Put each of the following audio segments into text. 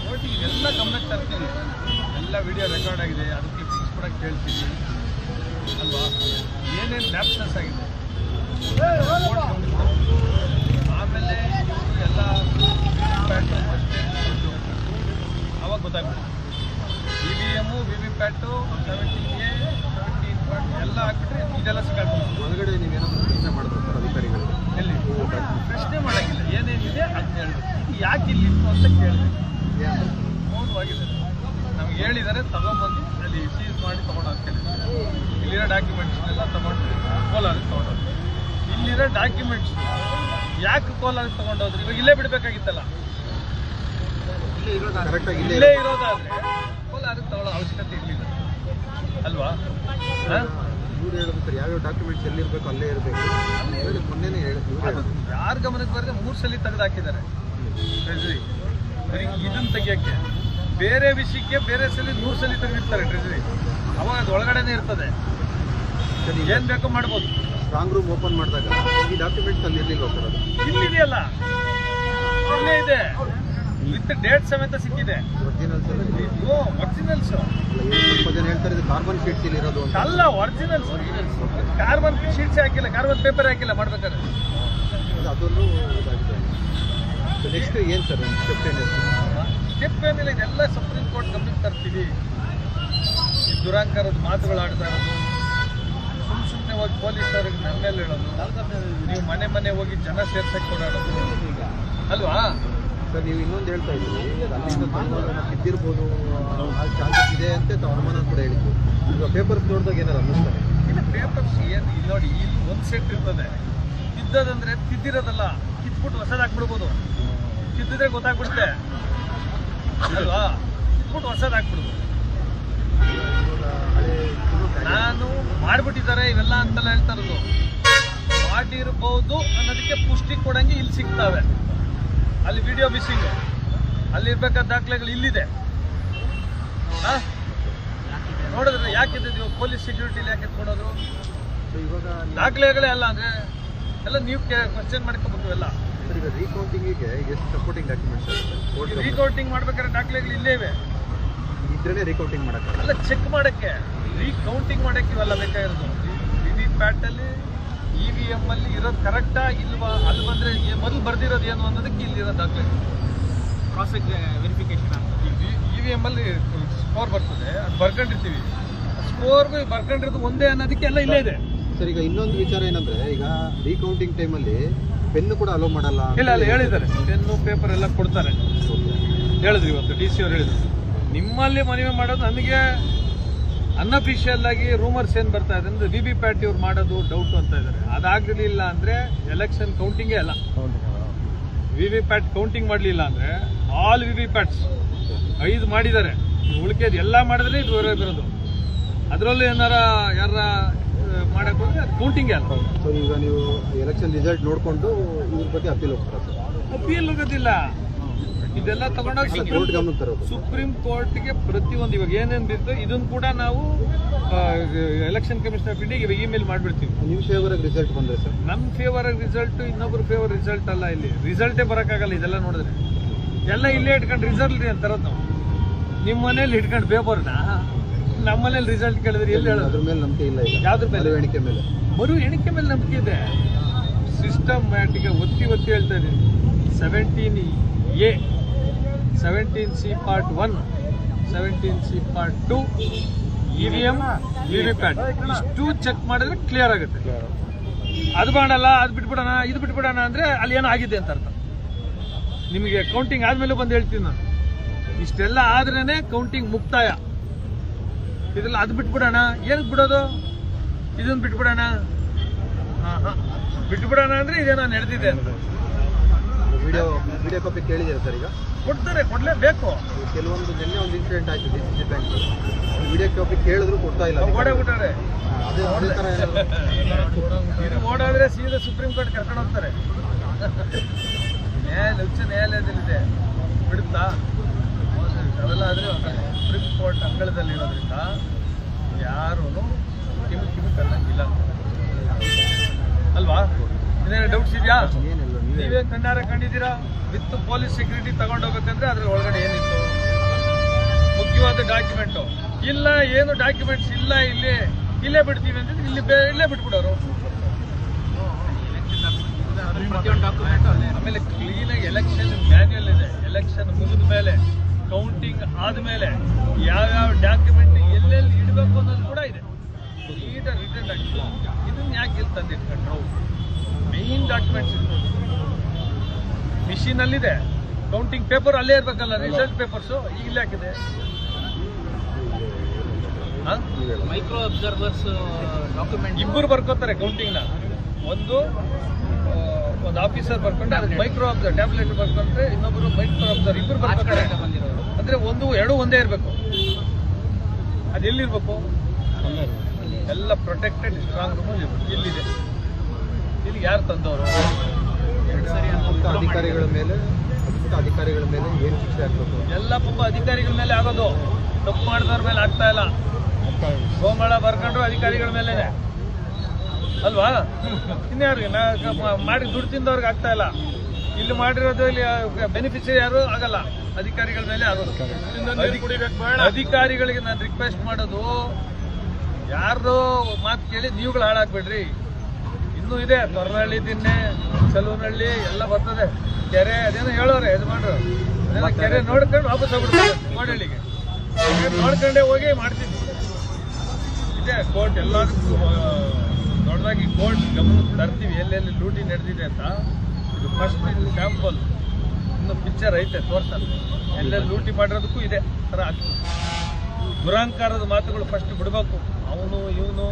ಕೋರ್ಟಿಗೆ ಎಲ್ಲ ಗಮನಕ್ಕೆ ತರ್ತೀನಿ ಎಲ್ಲ ವಿಡಿಯೋ ರೆಕಾರ್ಡ್ ಆಗಿದೆ ಅದಕ್ಕೆ ಫಿಕ್ಸ್ ಕೊಡಕ್ಕೆ ಹೇಳ್ತೀನಿ ಅಲ್ವಾ ಏನೇನು ಲ್ಯಾಪ್ಸಸ್ ಆಗಿದೆ. ಆಮೇಲೆ ಎಲ್ಲ ಅವಾಗ ಗೊತ್ತಾಗ್ಬಿಡುತ್ತೆ V V M V V PAT seventeen A seventeen point ಎಲ್ಲ ಹಾಕ್ಬಿಟ್ರೆ ಇದೆಲ್ಲ ಸಿಕ್ಕಾಕೊಂಡು ಒಳಗಡೆ ನೀವೇನಾದರೂ ಪ್ರಶ್ನೆ ಮಾಡಿದ್ರೆ ಸರ್ ಅಧಿಕಾರಿಗಳಿಗೆ ಎಲ್ಲಿ ಪ್ರಶ್ನೆ ಮಾಡೋಂಗಿಲ್ಲ ಏನೇನಿದೆ ಅದನ್ನ ಹೇಳ್ಬೇಕು ಇದು ಯಾಕೆ ಇಲ್ಲಿತ್ತು ಅಂತ ಹೇಳಿದಾರೆ ಮೌನವಾಗಿದೆ ನಮ್ಗೆ ಹೇಳಿದ್ದಾರೆ ತಗೊಂಬಂದು ಅಲ್ಲಿ ಸೀಸ್ ಮಾಡಿ ತಗೊಂಡು ಅಂತ ಇಲ್ಲಿರೋ ಡಾಕ್ಯುಮೆಂಟ್ಸ್ ಎಲ್ಲ ತಗೊಂಡು ಕೋಲಾರಕ್ಕೆ ತಗೊಂಡೋದ್ರು ಇಲ್ಲಿರೋ ಡಾಕ್ಯುಮೆಂಟ್ಸ್ ಯಾಕೆ ಕೋಲಾರಕ್ಕೆ ತಗೊಂಡೋದ್ರು ಇವಾಗ ಇಲ್ಲೇ ಬಿಡಬೇಕಾಗಿತ್ತಲ್ಲ. ಇಲ್ಲೇ ಇರೋದಾದ್ರೆ ಕೋಲಾರಕ್ಕೆ ತಗೊಳ್ಳೋ ಅವಶ್ಯಕತೆ ಇರಲಿಲ್ಲ. ಅಲ್ವಾ? ಇವ್ರು ಹೇಳಿದ್ರು ಸರ್ ಯಾವ್ಯಾವ ಡಾಕ್ಯುಮೆಂಟ್ಸ್ ಎಲ್ಲಿರ್ಬೇಕು ಅಲ್ಲೇ ಇರಬೇಕು. ಮೊನ್ನೆನೇ ಹೇಳಿದ್ರು. ಯಾರ ಗಮನಕ್ಕೆ ಬರದೆ ಮೂರು ಸಲ ತೆಗೆದು ಹಾಕಿದ್ದಾರೆ. ಇದನ್ನ ತೆಗಿಯೋಕ್ಕೆ. ಬೇರೆ ವಿಷಯಕ್ಕೆ ಬೇರೆ ಸಲ ನೂರು ಸಲ ತೆಗೆದಿರ್ತಾರೆ ಟ್ರೆಜರಿ ಅವಾಗ ಅದು ಒಳಗಡೆನೆ ಇರ್ತದೆ. ಏನು ಬೇಕೋ ಮಾಡ್ಬೋದು. ಸ್ಟ್ರಾಂಗ್ ರೂಮ್ ಓಪನ್ ಮಾಡಿದಾಗ ಈ ಡಾಕ್ಯುಮೆಂಟ್ಸ್ ಅಲ್ಲಿ ಇರಲಿಲ್ಲ ಸರ್ ಅದು ಇಲ್ಲಿದೆಯಲ್ಲ. ಅಲ್ಲೇ ಇದೆ. ವಿತ್ ಡೇಟ್ ಸಮೇತ ಸಿಕ್ಕಿದೆ. ಒರಿಜಿನಲ್ಸ್ ಸ್ವಲ್ಪ ಜನ ಹೇಳ್ತಾರೆ ಇದು ಕಾರ್ಬನ್ ಶೀಟ್ಸ್ ಇಲ್ಲಿ ಇರೋದು ಅಂತ. ಅಲ್ಲ ಒರಿಜಿನಲ್ಸ್ ಕಾರ್ಬನ್ ಶೀಟ್ಸ್ ಹಾಕಿಲ್ಲ ಕಾರ್ಬನ್ ಪೇಪರ್ ಹಾಕಿಲ್ಲ ಮಾಡ್ಬೇಕಾದ್ರೆ. ಅದು ಅದೊಂದು ಇದಾಗಿದೆ. ನೆಕ್ಸ್ಟ್ ಏನು ಸರ್ ಸ್ಟೆಪ್ ಏನು ಸ್ಟೆಪ್ ಏನಿಲ್ಲ ಇದೆಲ್ಲ ಸುಪ್ರೀಂ ಕೋರ್ಟ್ ಗಮನಕ್ಕೆ ತರ್ತೀವಿ. ಈ ದುರಾಂಕಾರದ ಮಾತುಗಳು ಆಡ್ತಾ ಇರೋದು. ಸುಮ್ ಸುಮ್ಮನೆ ಹೋಗಿ ಪೊಲೀಸರಿಗೆ ನಮ್ಮ ಮೇಲೆ ಹೇಳೋದು. ನೀವು ಮನೆ ಮನೆ ಹೋಗಿ ಜನ ಸೇರ್ಸಕ್ಕೆ ಓಡಾಡೋದು. ಅಲ್ವಾ? ಸರ್ ನೀವು ಇನ್ನೊಂದು ಹೇಳ್ತಾ ಇದ್ದೀರಿ. ತಗೊಂಡು ಬಿದ್ದಿರ್ಬೋದು ಚಾನ್ಸಸ್ ಇದೆ ಅಂತ ಅನುಮಾನ ಕೂಡ ಹೇಳಿದ್ವಿ ಈಗ ಪೇಪರ್ಸ್ ನೋಡಿದಾಗ ಏನಾರು ಅನ್ನಿಸ್ತಾರೆ? ಇಲ್ಲ ಪೇಪರ್ಸ್ ಏನು ಇಲ್ಲಿ ನೋಡಿ ಇಲ್ಲಿ ಒಂದು ಸೆಟ್ ಇರ್ತದೆ. ತಿದ್ದದಂದ್ರೆ ತಿದ್ದಿರೋದಲ್ಲ ಕಿತ್ಬಿಟ್ಟು ಹೊಸದು ತಿದ್ದಿದ್ರೆ ಗೊತ್ತಾಗ್ಬಿಡುತ್ತೆ. ಅಲ್ವಾ? ಕಿತ್ಬಿಟ್ಟು ಹೊಸದು ಹಾಕ್ಬಿಡ್ಬೋದು ಹಳೆ ನಾನು ಮಾಡ್ಬಿಟ್ಟಿದ್ದಾರೆ ಇವೆಲ್ಲ ಅಂತೆಲ್ಲ ಹೇಳ್ತಾ ಇರೋದು. ಮಾಡಿರ್ಬೋದು ಅನ್ನೋದಕ್ಕೆ ಪುಷ್ಟಿ ಕೊಡಂಗೆ ಇಲ್ಲಿ ಸಿಗ್ತಾವೆ. ಅಲ್ಲಿ ವಿಡಿಯೋ ಮಿಸ್ಸಿಂಗ್ ಅಲ್ಲಿ ಇರ್ಬೇಕಾದ ದಾಖಲೆಗಳು ಇಲ್ಲಿದೆ. ಆ? ನೋಡಿದ್ರೆ ಯಾಕೆ ನೀವು ಪೊಲೀಸ್ ಸೆಕ್ಯೂರಿಟಿಲಿ ಯಾಕೆ ಕೊಡೋದು? ದಾಖಲೆಗಳೇ ಅಲ್ಲ ಅಂದ್ರೆ ಎಲ್ಲ ನೀವು ಕ್ವಶನ್ ಮಾಡ್ಕೋಬೇಕು ಎಲ್ಲ ರೀಕೌಂಟಿಂಗಿಗೆ ಎಷ್ಟು ಸಪೋರ್ಟಿಂಗ್ ಡಾಕ್ಯುಮೆಂಟ್ಸ್ ಇರುತ್ತೆ ರೀಕೌಂಟಿಂಗ್ ಮಾಡ್ಬೇಕಾದ್ರೆ ದಾಖಲೆಗಳು ಇಲ್ಲೇ ಇವೆ ಇದ್ರೇ ರೀಕೌಂಟಿಂಗ್ ಮಾಡಕ್ಕೆ ಅಲ್ಲ ಚೆಕ್ ಮಾಡಕ್ಕೆ. ರೀಕೌಂಟಿಂಗ್ ಮಾಡಕ್ಕೆ ಇವೆಲ್ಲ ಬೇಕಾಗಿರೋದು ವಿ ವಿ ಪ್ಯಾಟಲ್ಲಿ ಇ ವಿ ಎಂ ಅಲ್ಲಿ ಇರೋದು ಕರೆಕ್ಟಾ ಇಲ್ವಾ? ಅಲ್ಲಿ ಬಂದ್ರೆ ಮೊದಲು ಬರ್ದಿರೋದು ಏನು ಅನ್ನೋದಕ್ಕೆ ಇಲ್ಲಿರೋ ದಾಖಲೆ. Cross verification E V M ಅಲ್ಲಿ ಸ್ಕೋರ್ ಬರ್ತದೆ ಅದು ಬರ್ಕೊಂಡಿರ್ತೀವಿ. ಸ್ಕೋರ್ಗೂ ಬರ್ಕೊಂಡಿರೋದು ಒಂದೇ ಅನ್ನೋದಕ್ಕೆ ಎಲ್ಲ ಇಲ್ಲೇ ಇದೆ. ಸರ್ ಈಗ ಇನ್ನೊಂದು ವಿಚಾರ ಏನಂದ್ರೆ ಈಗ ರೀಕೌಂಟಿಂಗ್ ಟೈಮಲ್ಲಿ ಪೆನ್ನು ಕೂಡ ಅಲೋ ಮಾಡಲ್ಲ ಇಲ್ಲ ಅಲ್ಲ ಹೇಳಿದ್ದಾರೆ. ಪೆನ್ನು ಪೇಪರ್ ಎಲ್ಲ ಕೊಡ್ತಾರೆ. ಹೇಳಿದ್ರು ಇವತ್ತು ಡಿ ಸಿ ಅವ್ರು ಹೇಳಿದ್ರು. ನಿಮ್ಮಲ್ಲಿ ಮನವಿ ಮಾಡೋದು ನನಗೆ ಅನ್ಅಫಿಷಿಯಲ್ ಆಗಿ ರೂಮರ್ಸ್ ಏನ್ ಬರ್ತಾ ಇದೆ ಅಂದ್ರೆ ವಿ ಬಿ ಪ್ಯಾಟ್ ಇವ್ರು ಮಾಡೋದು ಡೌಟ್ ಅಂತ ಇದ್ದಾರೆ. ಅದಾಗಲಿಲ್ಲ ಅಂದ್ರೆ ಎಲೆಕ್ಷನ್ ಕೌಂಟಿಂಗೇ ಅಲ್ಲ. ವಿ ವಿ ಪ್ಯಾಟ್ ಕೌಂಟಿಂಗ್ ಮಾಡಲಿಲ್ಲ ಅಂದ್ರೆ ಆಲ್ ವಿ ವಿ ಪ್ಯಾಟ್ಸ್ ಐದು ಮಾಡಿದ್ದಾರೆ. ಉಳಿಕೆದು ಎಲ್ಲ ಮಾಡಿದ್ರೆ ಇದು ಬರೋದು. ಅದರಲ್ಲೂ ಏನಾರ ಯಾರ ಮಾಡಕ್ ಹೋದ್ರೆ ಅದು ಕೌಂಟಿಂಗೇ ಅಲ್ಲ ಸೊ ಈಗ ನೀವು ಎಲೆಕ್ಷನ್ ರಿಸಲ್ಟ್ ನೋಡಿಕೊಂಡು ಇದ್ರ ಬಗ್ಗೆ ಅಪೀಲ್ ಹೋಗ್ತಾರೆ ಸರ್ ಅಪೀಲ್ ಹೋಗೋದಿಲ್ಲ. ಇದೆಲ್ಲ ತಗೊಂಡೋಗಿ ಕೋರ್ಟ್ ಸುಪ್ರೀಂ ತರೋದು. ಸುಪ್ರೀಂ ಕೋರ್ಟ್ಗೆ ಪ್ರತಿಯೊಂದು ಇವಾಗ ಏನೇನು ಬಿದ್ದು ಇದನ್ನು ಕೂಡ ನಾವು ಎಲೆಕ್ಷನ್ ಕಮಿಷನ್ ಆಫ್ ಇಂಡಿಯಾಗೆ ಇವಾಗ ಇಮೇಲ್ ಮಾಡಿಬಿಡ್ತೀವಿ. ನಿಮ್ಮ ಫೇವರ್ ರಿಸಲ್ಟ್ ಬಂದ್ರೆ ಸರ್ ನಮ್ಮ ಫೇವರ್ ರಿಸಲ್ಟ್ ಇನ್ನೊಬ್ರ ಫೇವರ್ ರಿಸಲ್ಟ್ ಅಲ್ಲ ಇಲ್ಲಿ. ರಿಸಲ್ಟೇ ಬರೋಕ್ಕಾಗಲ್ಲ ಇದೆಲ್ಲ ನೋಡಿದ್ರೆ. ಎಲ್ಲ ಇಲ್ಲೇ ಇಟ್ಕೊಂಡು ರಿಸಲ್ಟ್ ರೀ ಅಂತಾರದು ನಾವು. ನಿಮ್ಮ ಮನೇಲಿ ಇಟ್ಕೊಂಡು ಪೇಪರ್ನ ನಮ್ಮ ಮನೇಲಿ ರಿಸಲ್ಟ್ ಕೇಳಿದ್ರೆ ಎಲ್ಲಿ ಹೇಳೋದು? ಅದ್ರ ಮೇಲೆ ನಂಬಿಕೆ ಇಲ್ಲ ಯಾವ್ದ್ರ ಮೇಲೆ? ಎಣಿಕೆ ಮೇಲೆ. ಮರು ಎಣಿಕೆ ಮೇಲೆ ನಂಬಿಕೆ ಇದೆ. ಸಿಸ್ಟಮ್ಯಾಟಿಕ್ ಒತ್ತಿ ಒತ್ತಿ ಹೇಳ್ತಾ ಇದ್ದೀನಿ seventeen A seventeen C part one seventeen C part two E V M V V PAT ಇಷ್ಟು ಚೆಕ್ ಮಾಡಿದ್ರೆ ಕ್ಲಿಯರ್ ಆಗುತ್ತೆ. ಅದು ಮಾಡಲ್ಲ ಅದು ಬಿಟ್ಬಿಡೋಣ ಇದು ಬಿಟ್ಬಿಡೋಣ ಅಂದರೆ ಅಲ್ಲಿ ಏನೋ ಆಗಿದೆ ಅಂತ ಅರ್ಥ. ನಿಮಗೆ ಕೌಂಟಿಂಗ್ ಆದಮೇಲೆ ಬಂದು ಹೇಳ್ತೀನಿ ನಾನು. ಇಷ್ಟೆಲ್ಲ ಆದ್ರೇನೆ ಕೌಂಟಿಂಗ್ ಮುಕ್ತಾಯ. ಇದ್ರಲ್ಲಿ ಅದು ಬಿಟ್ಬಿಡೋಣ. ಏನಕ್ಕೆ ಬಿಡೋದು? ಇದನ್ನ ಬಿಟ್ಬಿಡೋಣ. ಹಾಂ ಹಾಂ. ಬಿಟ್ಬಿಡೋಣ ಅಂದ್ರೆ ಇದೇನೋ ನಡೆದಿದೆ ವಿಡಿಯೋ ವಿಡಿಯೋ ಕಾಪಿ ಕೇಳಿದ್ದೀರಾ ಸರ್ ಈಗ? ಕೊಡ್ತಾರೆ ಕೊಡ್ಲೇಬೇಕು. ಕೆಲವೊಂದು ನಿನ್ನೆ ಒಂದು ಇನ್ಸಿಡೆಂಟ್ ಆಯ್ತು D C bank video copy ಕೇಳಿದ್ರು ಕೊಡ್ತಾ ಇಲ್ಲ. ಏನಾದ್ರು ಇದು ಓಡಾದ್ರೆ ಸೀದಾ ಸುಪ್ರೀಂ ಕೋರ್ಟ್ ಕರ್ಕೊಂಡು ಹೋಗ್ತಾರೆ. ನ್ಯಾಯಾಲಯ ಉಚ್ಚ ನ್ಯಾಯಾಲಯದಲ್ಲಿದೆ. ಬಿಡುತ್ತಾ? ಅವೆಲ್ಲ ಆದರೆ ಸುಪ್ರೀಂ ಕೋರ್ಟ್ ಅಂಗಳದಲ್ಲಿರೋದ್ರಿಂದ ಯಾರೂ ಕಿಮಿ ಕಿಮಿ ಕಲ್ಲಂಗಿಲ್ಲ. ಅಲ್ವಾ? ಇನ್ನೇನು ಡೌಟ್ಸ್ ಇದೆಯಾ? ನೀವೇ ಕಣ್ಣಾರೆ ಕಂಡಿದ್ದೀರಾ? ವಿತ್ ಪೊಲೀಸ್ ಸೆಕ್ಯೂರಿಟಿ ತಗೊಂಡೋಗ್ಬೇಕಂದ್ರೆ ಅದ್ರ ಒಳಗಡೆ ಏನಿತ್ತು? ಮುಖ್ಯವಾದ ಡಾಕ್ಯುಮೆಂಟು ಇಲ್ಲ, ಏನು ಡಾಕ್ಯುಮೆಂಟ್ಸ್ ಇಲ್ಲ ಇಲ್ಲಿ. ಇಲ್ಲೇ ಬಿಡ್ತೀವಿ ಅಂತಂದ್ರೆ ಇಲ್ಲಿ ಇಲ್ಲೇ ಬಿಟ್ಬಿಡೋರು. ಆಮೇಲೆ ಕ್ಲೀನಾಗಿ ಎಲೆಕ್ಷನ್ ಮ್ಯಾನ್ಯಲ್ ಇದೆ. ಎಲೆಕ್ಷನ್ ಮುಗಿದ ಮೇಲೆ ಕೌಂಟಿಂಗ್ ಆದ್ಮೇಲೆ ಯಾವ್ಯಾವ ಡಾಕ್ಯುಮೆಂಟ್ ಎಲ್ಲೆಲ್ಲಿ ಇಡಬೇಕು ಅನ್ನೋದು ಕೂಡ ಇದೆ. ನೀಟಾಗಿ ರಿಟರ್ನ್ ಡಾಕ್ಯುಮೆಂಟ್ ಇದನ್ನ ಯಾಕೆ ಇಲ್ಲಿ ತಂದಿಟ್ಕೊಂಡ್ರು? ಮೇನ್ ಡಾಕ್ಯುಮೆಂಟ್ಸ್ ಮಿಷಿನ್ ಅಲ್ಲಿದೆ. ಕೌಂಟಿಂಗ್ ಪೇಪರ್ ಅಲ್ಲೇ ಇರ್ಬೇಕಲ್ಲ ರಿಸಲ್ಟ್ ಪೇಪರ್ಸು ಇಲ್ಲಿ ಹಾಕಿದೆ? ಮೈಕ್ರೋ ಅಬ್ಸರ್ವರ್ಸ್ ಡಾಕ್ಯುಮೆಂಟ್ ಇಬ್ಬರು ಬರ್ಕೋತಾರೆ ಕೌಂಟಿಂಗ್ನ ಒಂದು ಒಂದು ಆಫೀಸರ್ ಬರ್ಕೊಂಡ್ರೆ ಅದಕ್ಕೆ ಮೈಕ್ರೋ ಅಬ್ಸರ್ ಟ್ಯಾಬ್ಲೆಟ್ ಬರ್ಕೊಂಡ್ರೆ ಇನ್ನೊಬ್ರು ಮೈಕ್ರೋ ಅಬ್ಸರ್ ಇಬ್ಬರು ಬರ್ತಾರೆ ಅಂದ್ರೆ ಒಂದು ಎರಡು ಒಂದೇ ಇರಬೇಕು. ಅದು ಎಲ್ಲಿರ್ಬೇಕು? ಎಲ್ಲ ಪ್ರೊಟೆಕ್ಟೆಡ್ ಸ್ಟ್ರಾಂಗ್ ರೂಮ್ ಇಲ್ಲಿದೆ. ಇಲ್ಲಿ ಯಾರು ತಂದವರು? ಅಧಿಕಾರಿಗಳ ಮೇಲೆ ಅಧಿಕಾರಿಗಳ ಮೇಲೆ ಏನು ಶಿಕ್ಷೆ ಆಗ್ಬೇಕು? ಎಲ್ಲ ಪಾಪ ಅಧಿಕಾರಿಗಳ ಮೇಲೆ ಆಗೋದು. ತಪ್ಪು ಮಾಡಿದವ್ರ ಮೇಲೆ ಆಗ್ತಾ ಇಲ್ಲ. ಗೋಮಾಳ ಬರ್ಕೊಂಡ್ರು ಅಧಿಕಾರಿಗಳ ಮೇಲೆ ಅಲ್ವಾ? ಇನ್ಯಾರು? ನಾ ಮಾಡಿ ದುಡ್ಡು ತಿಂದವ್ರಿಗೆ ಆಗ್ತಾ ಇಲ್ಲ. ಇಲ್ಲಿ ಮಾಡಿರೋದು ಇಲ್ಲಿ ಬೆನಿಫಿಷರಿ ಯಾರು? ಆಗಲ್ಲ. ಅಧಿಕಾರಿಗಳ ಮೇಲೆ ಆಗೋದು. ಅಧಿ- ಅಧಿಕಾರಿಗಳಿಗೆ ನಾನು ರಿಕ್ವೆಸ್ಟ್ ಮಾಡೋದು ಯಾರು ಮಾತು ಕೇಳಿ ನೀವುಗಳು ಹಾಳಾಗ್ಬೇಡ್ರಿ. ಇನ್ನೂ ಇದೆ ತೊರನಹಳ್ಳಿ ದಿನ್ನೆ ಸಲೂನಹಳ್ಳಿ ಎಲ್ಲ ಬರ್ತದೆ. ಕೆರೆ ಅದೇನೋ ಹೇಳೋರೆ ಯಜಮಾನ್ರು. ಅದೆಲ್ಲ ಕೆರೆ ನೋಡ್ಕೊಂಡು ವಾಪಸ್ ಹೋಗ್ಬಿಡ್ತಾರೆ ಕೋಡಹಳ್ಳಿಗೆ ನೋಡ್ಕೊಂಡೇ ಹೋಗಿ ಮಾಡ್ತೀನಿ. ಇದೆ ಕೋರ್ಟ್ ಎಲ್ಲದಕ್ಕೂ ಆ, ದೊಡ್ಡದಾಗಿ ಕೋರ್ಟ್ ಗಮನ ತರ್ತೀವಿ. ಎಲ್ಲೆಲ್ಲಿ ಲೂಟಿ ನಡೆದಿದೆ ಅಂತ. ಇದು ಫಸ್ಟ್ ಇದು ಸ್ಯಾಂಪಲ್ ಇನ್ನು ಪಿಕ್ಚರ್ ಐತೆ, ತೋರ್ಸಲ್ಲ. ಎಲ್ಲೆಲ್ಲಿ ಲೂಟಿ ಮಾಡಿರೋದಕ್ಕೂ ಇದೆ ಥರ ಆಗ್ತದೆ. ದುರಾಂಕಾರದ ಮಾತುಗಳು ಫಸ್ಟ್ ಬಿಡಬೇಕು. ಅವನು, ಇವನು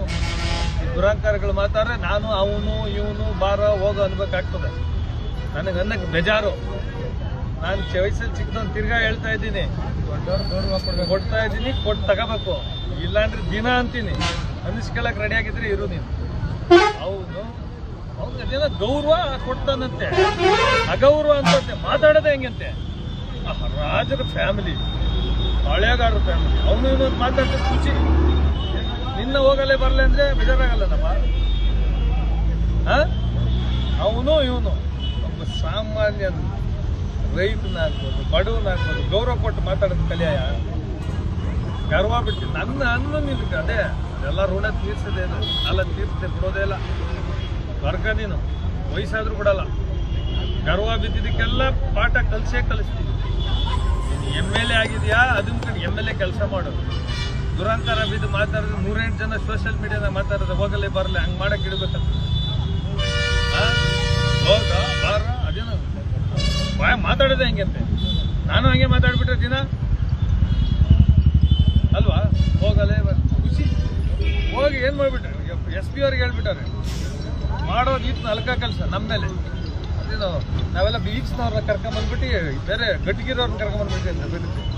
ದುರಾಂಕಾರಗಳು ಮಾತಾಡ್ರೆ ನಾನು, ಅವನು, ಇವನು, ಬಾರ, ಹೋಗೋ ಅನ್ಬೇಕಾಗ್ತದೆ. ನನಗೆ ಅನ್ನಕ್ಕೆ ಬೇಜಾರು. ನಾನು ವಯಸ್ಸಲ್ಲಿ ಚಿಕ್ಕದೊಂದು ತಿರ್ಗಾ ಹೇಳ್ತಾ ಇದ್ದೀನಿ. ಕೊಡ್ತಾ ಇದ್ದೀನಿ ಕೊಟ್ಟು ತಗೋಬೇಕು. ಇಲ್ಲಾಂದ್ರೆ ದಿನ ಅಂತೀನಿ. ಅನ್ನಿಸ್ಕೊಳಕ್ ರೆಡಿ ಆಗಿದ್ರೆ ಇರು ನೀನು. ಹೌದು. ಗೌರವ ಕೊಡ್ತಾನಂತೆ ಅಗೌರವ ಅಂತಂತೆ, ಮಾತಾಡೋದೇ ಹೆಂಗಂತೆ. ರಾಜರ ಫ್ಯಾಮಿಲಿ ಹಳೆಗಾರರ ಫ್ಯಾಮಿಲಿ ಅವನು ಇವನು ಮಾತಾಡಿದ್ರೆ ಖುಷಿ. ನಿನ್ನ ಹೋಗಲೇ ಬರಲೇ ಅಂದ್ರೆ ಬೇಜಾರಾಗಲ್ಲ ನಮ್ಮ ಅವನು ಇವನು. ಒಬ್ಬ ಸಾಮಾನ್ಯ ರೈತನಾಗ್ಬೋದು ಬಡವನಾಗ್ಬೋದು ಗೌರವ ಕೊಟ್ಟು ಮಾತಾಡೋದು ಕಲಿಯಾಯ ಗರ್ವ ಬಿಟ್ಟು, ನನ್ನ ಅನ್ನ ನಿನ್ಗೆ ಅದೇ. ಎಲ್ಲ ಋಣ ತೀರ್ಸದೇನು ಅಲ್ಲ ತೀರ್ಸದೆ ಬಿಡೋದೇ ಇಲ್ಲ. ವರ್ಗ ನೀನು. ವಯಸ್ಸಾದ್ರೂ ಬಿಡಲ್ಲ. ಗರ್ವ ಬಿದ್ದಿದ್ದಕ್ಕೆಲ್ಲ ಪಾಠ ಕಲಿಸೇ ಕಲಿಸ್ತೀನಿ. ನೀನು ಎಂ ಎಲ್ ಎ ಆಗಿದೆಯಾ? ಅದನ್ನ ಕಡೆ ಎಂ ಎಲ್ ಎ ಕೆಲಸ ಮಾಡೋದು ದುರಂತರ ಬಿದ್ದು ಮಾತಾಡಿದ್ರೆ ನೂರೆಂಟು ಜನ ಸೋಷಿಯಲ್ ಮೀಡಿಯಾದಾಗ ಮಾತಾಡೋದು ಹೋಗಲೇ ಬರಲ್ಲ ಹಂಗೆ ಮಾಡಕ್ಕೆ ಇಡ್ಬೇಕಂತ? ಹೋಗ, ಬಾರ, ಅದೇನು. ಬಾಯ್ ಮಾತಾಡೋದೇ ಹೆಂಗಂತೆ ನಾನು ಹಂಗೆ ಮಾತಾಡ್ಬಿಟ್ರೆ ದಿನ? ಅಲ್ವಾ? ಹೋಗಲೇ ಬರ ಖುಷಿ. ಹೋಗಿ ಏನು ಮಾಡ್ಬಿಟ್ರೆ? ಎಸ್ ಪಿ ಅವ್ರಿಗೆ ಹೇಳ್ಬಿಟ್ಟಾರೆ. ಮಾಡೋ ರೀತಿ ಕೆಲಸ ನಮ್ಮ ಮೇಲೆ. ಅದೇನು ನಾವೆಲ್ಲ ಬೀಚ್ನವ್ರನ್ನ ಕರ್ಕೊಂಬಂದ್ಬಿಟ್ಟು ಬೇರೆ ಗಟ್ಟಿಗಿರೋರ್ನ ಕರ್ಕೊಂಬಂದ್ಬಿಟ್ಟು ಅಂತ